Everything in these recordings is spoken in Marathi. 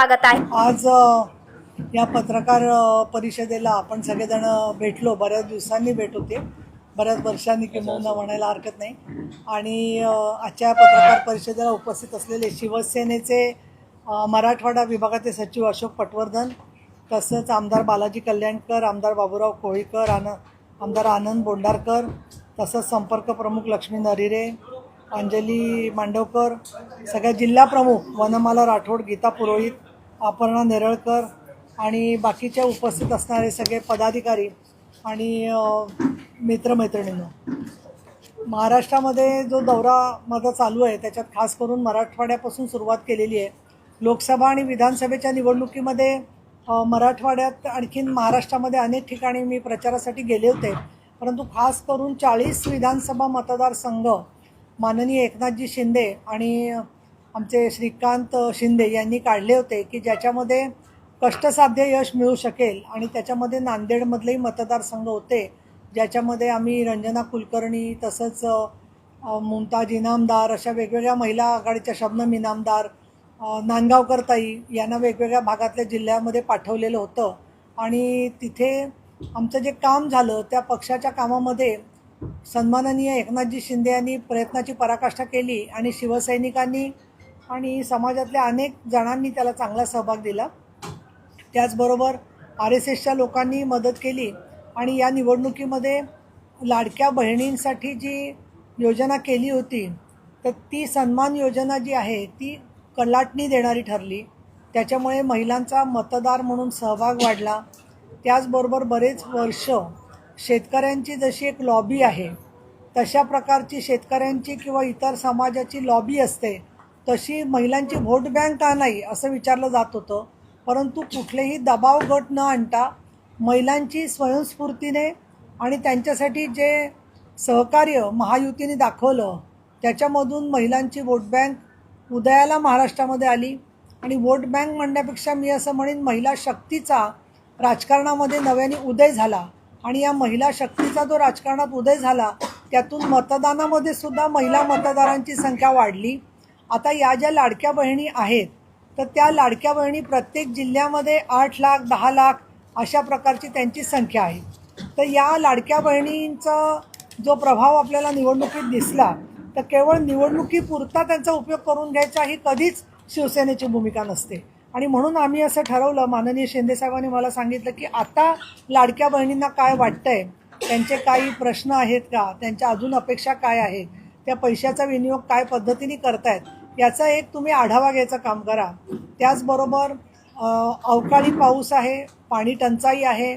स्वागत आहे. आज या पत्रकार परिषदेला आपण सगळेजण भेटलो. बऱ्याच दिवसांनी भेट होते. बऱ्याच वर्षांनी किंबहुना म्हणायला हरकत नाही. आणि आजच्या पत्रकार परिषदेला उपस्थित असलेले शिवसेनेचे मराठवाडा विभागाचे सचिव अशोक पटवर्धन तसंच आमदार बालाजी कल्याणकर आमदार बाबूराव कोळीकर आन आमदार आनंद बोंडारकर तसंच संपर्क प्रमुख लक्ष्मी नरिरे अंजली मांडवकर सगळ्या जिल्हा प्रमुख वनमाला राठोड गीता पुरोहित अपर्णा नेरळकर आणि बाकीचे उपस्थित असणारे सगळे पदाधिकारी आणि मित्रमैत्रिणींनो. महाराष्ट्रामध्ये जो दौरा माझा चालू आहे त्याच्यात खास करून मराठवाड्यापासून सुरुवात केलेली आहे. लोकसभा आणि विधानसभेच्या निवडणुकीमध्ये मराठवाड्यात आणखीन महाराष्ट्रामध्ये अनेक ठिकाणी मी प्रचारासाठी गेले होते. परंतु खास करून चाळीस विधानसभा मतदारसंघ माननीय एकनाथजी शिंदे आणि आमचे श्रीकांत शिंदे यांनी काढले होते की ज्याच्यामध्ये कष्टसाध्य यश मिळू शकेल आणि त्याच्यामध्ये नांदेडमधलेही मतदारसंघ होते ज्याच्यामध्ये आम्ही रंजना कुलकर्णी तसंच मुमताज इनामदार अशा वेगवेगळ्या महिला आघाडीच्या शबनम इनामदार नांदगावकर ताई यांना वेगवेगळ्या भागातल्या जिल्ह्यामध्ये पाठवलेलं होतं. आणि तिथे आमचं जे काम झालं त्या पक्षाच्या कामामध्ये सन्माननीय एकनाथजी शिंदे यांनी प्रयत्नाची पराकाष्ठा केली आणि शिवसैनिकांनी आणि समाजातल्या अनेक जणांनी त्याला चांगला सहभाग दिला. त्याचबरोबर आर एस एसच्या लोकांनी मदत केली आणि या निवडणुकीमध्ये लाडक्या बहिणींसाठी जी योजना केली होती तर ती सन्मान योजना जी आहे ती कलाटणी देणारी ठरली. त्याच्यामुळे महिलांचा मतदार म्हणून सहभाग वाढला. त्याचबरोबर बरेच वर्ष शेतकऱ्यांची जशी एक लॉबी आहे तशा प्रकारची शेतकऱ्यांची किंवा इतर समाजाची लॉबी असते तशी महिलांची व्होट बँक का नाही असं विचारलं जात होतं. परंतु कुठलेही दबाव गट न आणता महिलांची स्वयंस्फूर्तीने आणि त्यांच्यासाठी जे सहकार्य महायुतीने दाखवलं त्याच्यामधून महिलांची वोट बँक उदयाला महाराष्ट्रामध्ये आली. आणि वोट बँक म्हणण्यापेक्षा मी असं म्हणेन महिला शक्तीचा राजकारणामध्ये नव्याने उदय झाला. आणि या महिला शक्तीचा जो राजकारणात उदय झाला त्यातून मतदानामध्ये सुद्धा महिला मतदारांची संख्या वाढली. आता या ज्या लाडक्या बहिणी आहेत तर त्या लाडक्या बहिणी प्रत्येक जिल्ह्यामध्ये आठ लाख दहा लाख अशा प्रकारची त्यांची संख्या आहे. तर या लाडक्या बहिणींचा जो प्रभाव आपल्याला निवडणुकीत दिसला तर केवळ निवडणुकीपुरता त्यांचा उपयोग करून घ्यायचा ही कधीच शिवसेनेची भूमिका नसते. आणि म्हणून आम्ही असं ठरवलं माननीय शिंदेसाहेबांनी मला सांगितलं की आता लाडक्या बहिणींना काय वाटतंय त्यांचे काही प्रश्न आहेत का त्यांच्या अजून अपेक्षा काय आहेत त्या पैशाचा विनियोग काय पद्धतीने करतायत याचा एक तुम्ही आढावा घ्यायचं काम करा. त्याचबरोबर अवकाळी पाऊस आहे पाणी टंचाई आहे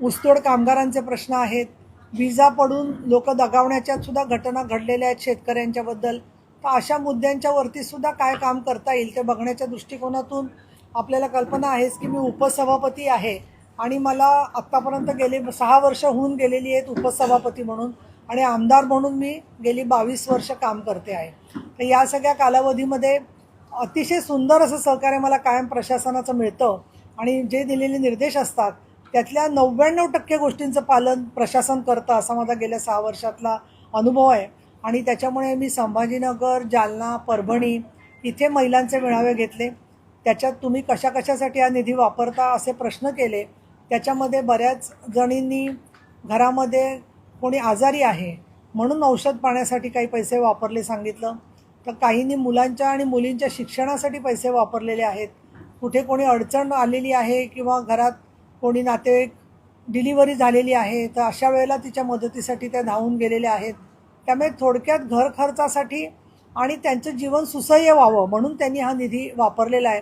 ऊसतोड कामगारांचे प्रश्न आहेत विजा पडून लोक दगावण्याच्या सुद्धा घटना घडलेल्या आहेत शेतकऱ्यांच्याबद्दल तर अशा मुद्द्यांच्यावरतीसुद्धा सुद्धा काय काम करता येईल ते बघण्याच्या दृष्टिकोनातून आपल्याला कल्पना आहेच की मी उपसभापती आहे आणि मला आत्तापर्यंत गेले सहा वर्ष होऊन गेलेली आहेत उपसभापती म्हणून आणि आमदार म्हणून मी गेली बावीस वर्ष काम करते आहे. तर या सगळ्या कालावधीमध्ये अतिशय सुंदर असं सहकार्य मला कायम प्रशासनाचं मिळतं आणि जे दिलेले निर्देश असतात त्यातल्या नव्याण्णव टक्के गोष्टींचं पालन प्रशासन करतं असा माझा गेल्या सहा वर्षातला अनुभव आहे. आणि त्याच्यामुळे मी संभाजीनगर जालना परभणी इथे महिलांचे मेळावे घेतले. त्याच्यात तुम्ही कशा कशासाठी हा निधी वापरता असे प्रश्न केले. त्याच्यामध्ये बऱ्याच जणींनी घरामध्ये कोणी आजारी आहे म्हणून औषध पाण्यासाठी काही पैसे वापरले सांगितलं. तर काहींनी मुलांच्या आणि मुलींच्या शिक्षणासाठी पैसे वापरलेले आहेत. कुठे कोणी अडचण आलेली आहे किंवा घरात कोणी नातेवाईक डिलिव्हरी झालेली आहे तर अशा वेळेला तिच्या मदतीसाठी त्या धावून गेलेल्या आहेत. त्यामुळे थोडक्यात घर खर्चासाठी आणि त्यांचं जीवन सुसह्य व्हावं म्हणून त्यांनी हा निधी वापरलेला आहे.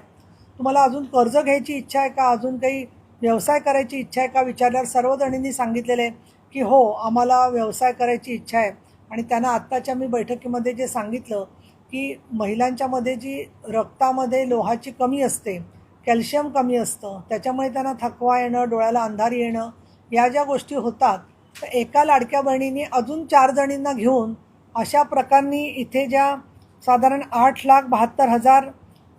तुम्हाला अजून कर्ज घ्यायची इच्छा आहे का? अजून काही व्यवसाय करायची इच्छा आहे का? विचारल्यावर सर्वजणींनी सांगितलेलं आहे की हो आम्हाला व्यवसाय करायची इच्छा आहे. आणि त्यांना आत्ताच्या मी बैठकीमध्ये जे सांगितलं की महिलांच्यामध्ये जी रक्तामध्ये लोहाची कमी असते कॅल्शियम कमी असतं त्याच्यामुळे त्यांना थकवा येणं डोळ्याला अंधार येणं या ज्या गोष्टी होतात तर एका लाडक्या बहिणीने अजून चार जणींना घेऊन अशा प्रकारांनी इथे ज्या साधारण आठ लाख बहात्तर हजार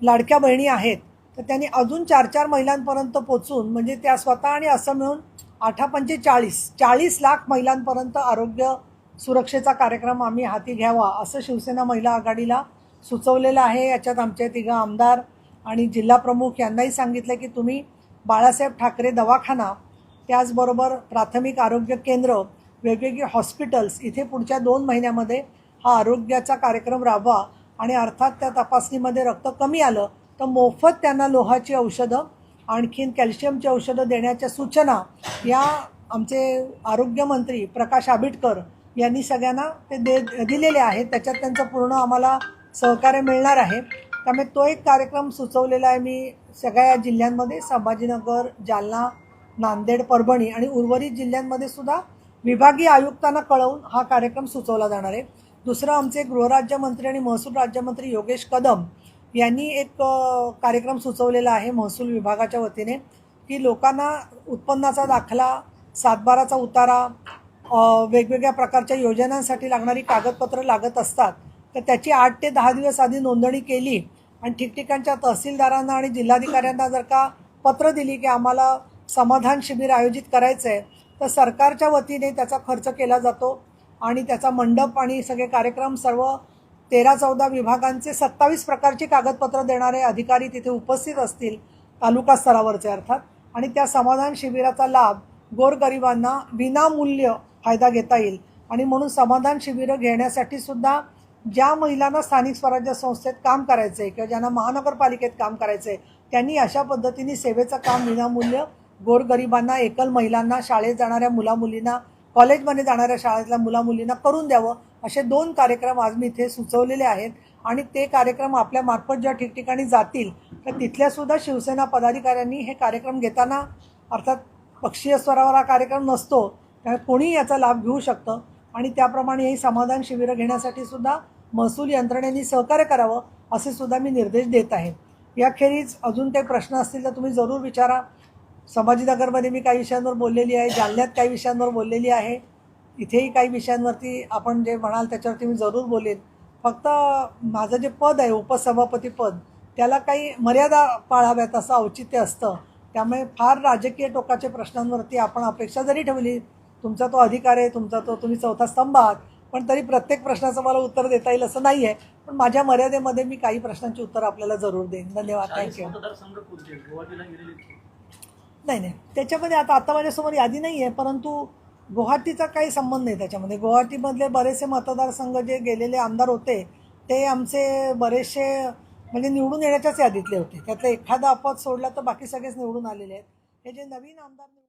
लाडक्या बहिणी आहेत तर त्यांनी अजून चार चार महिलांपर्यंत पोचून म्हणजे त्या स्वतः आणि असं मिळून आठा पंचे चाळीस चाळीस लाख महिलांपर्यंत आरोग्य सुरक्षेचा कार्यक्रम आम्ही हाती घ्यावा असं शिवसेना महिला आघाडीला सुचवलेलं आहे. याच्यात आमचे तिघं आमदार आणि जिल्हाप्रमुख यांनाही सांगितलं की तुम्ही बाळासाहेब ठाकरे दवाखाना त्याचबरोबर प्राथमिक आरोग्य केंद्र वेगवेगळी हॉस्पिटल्स इथे पुढच्या दोन महिन्यामध्ये हा आरोग्याचा कार्यक्रम राबवा आणि अर्थात त्या तपासणीमध्ये रक्त कमी आलं तर मोफत त्यांना लोहाची औषधं आणखीन कॅल्शियमची औषधं देण्याच्या सूचना या आमचे आरोग्यमंत्री प्रकाश आबिटकर यांनी सगळ्यांना ते दे दिलेले आहेत. त्याच्यात त्यांचं पूर्ण आम्हाला सहकार्य मिळणार आहे. त्यामुळे तो एक कार्यक्रम सुचवलेला आहे मी सगळ्या जिल्ह्यांमध्ये संभाजीनगर जालना नांदेड परभणी आणि उर्वरित जिल्ह्यांमध्ये सुद्धा विभागीय आयुक्तांना कळवून हा कार्यक्रम सुचवला जाणार आहे. दुसरं आमचे गृहराज्यमंत्री आणि महसूल राज्यमंत्री योगेश कदम यांनी एक कार्यक्रम सुचवलेला आहे महसूल विभागाच्या वतीने की लोकांना उत्पन्नाचा दाखला सातबाराचा उतारा वेगवेगळ्या प्रकारच्या योजनांसाठी लागणारी कागदपत्रं लागत असतात. तर त्याची आठ ते दहा दिवस आधी नोंदणी केली आणि ठिकठिकाणच्या तहसीलदारांना आणि जिल्हाधिकाऱ्यांना जर का पत्र दिली की आम्हाला समाधान शिबिर आयोजित करायचं आहे तर सरकारच्या वतीने त्याचा खर्च केला जातो आणि त्याचा मंडप आणि सगळे कार्यक्रम सर्व तेरा चौदा विभागांचे सत्तावीस प्रकारची कागदपत्र देणारे अधिकारी तिथे उपस्थित असतील तालुका स्तरावरचे अर्थात. आणि त्या समाधान शिबिराचा लाभ गोरगरिबांना विनामूल्य फायदा घेता येईल. आणि म्हणून समाधान शिबिरं घेण्यासाठी सुद्धा ज्या महिलांना स्थानिक स्वराज्य संस्थेत काम करायचं आहे किंवा ज्यांना महानगरपालिकेत काम करायचं आहे त्यांनी अशा पद्धतीने सेवेचं काम विनामूल्य गोरगरिबांना एकल महिलांना शाळेत जाणाऱ्या मुलामुलींना कॉलेजमध्ये जाणाऱ्या शाळेतल्या मुलामुलींना करून द्यावं. असे दोन कार्यक्रम आज मी इथे सुचवलेले आहेत आणि ते कार्यक्रम आपल्या मार्फत ज्या ठिकठिकाणी जातील तर तिथल्यासुद्धा शिवसेना पदाधिकाऱ्यांनी हे कार्यक्रम घेताना अर्थात पक्षीय स्वरावर हा कार्यक्रम नसतो त्यामुळे कोणीही याचा लाभ घेऊ शकतं. आणि त्याप्रमाणे ही समाधान शिबिरं घेण्यासाठी सुद्धा महसूल यंत्रणेने सहकार्य करावं असे सुद्धा मी निर्देश देत आहे. याखेरीज अजून काही प्रश्न असतील तर तुम्ही जरूर विचारा. संभाजीनगरमध्ये मी काही विषयांवर बोललेली आहे जालन्यात काही विषयांवर बोललेली आहे. इथेही काही विषयांवरती आपण जे म्हणाल त्याच्यावरती मी जरूर बोलेन. फक्त माझं जे पद आहे उपसभापती पद त्याला काही मर्यादा पाळाव्यात असं औचित्य असतं. त्यामुळे फार राजकीय टोकाच्या प्रश्नांवरती आपण अपेक्षा जरी ठेवली तुमचा तो अधिकार आहे तुमचा तो तुम्ही चौथा स्तंभ आहात. पण तरी प्रत्येक प्रश्नाचं मला उत्तर देता येईल असं नाही आहे पण माझ्या मर्यादेमध्ये मी काही प्रश्नांची उत्तर आपल्याला जरूर देईन. धन्यवाद. थँक्यू. नाही नाही. त्याच्यामध्ये आता आता माझ्यासमोर यादी नाही आहे परंतु गुवाहाटीचा काही संबंध नाही त्याच्यामध्ये. गुवाहाटीमधले बरेचसे मतदारसंघ जे गेलेले आमदार होते ते आमचे बरेचसे म्हणजे निवडून येण्याच्याच यादीतले होते. त्यातलं एखादा अपवाद सोडला तर बाकी सगळेच निवडून आलेले आहेत. हे जे नवीन आमदार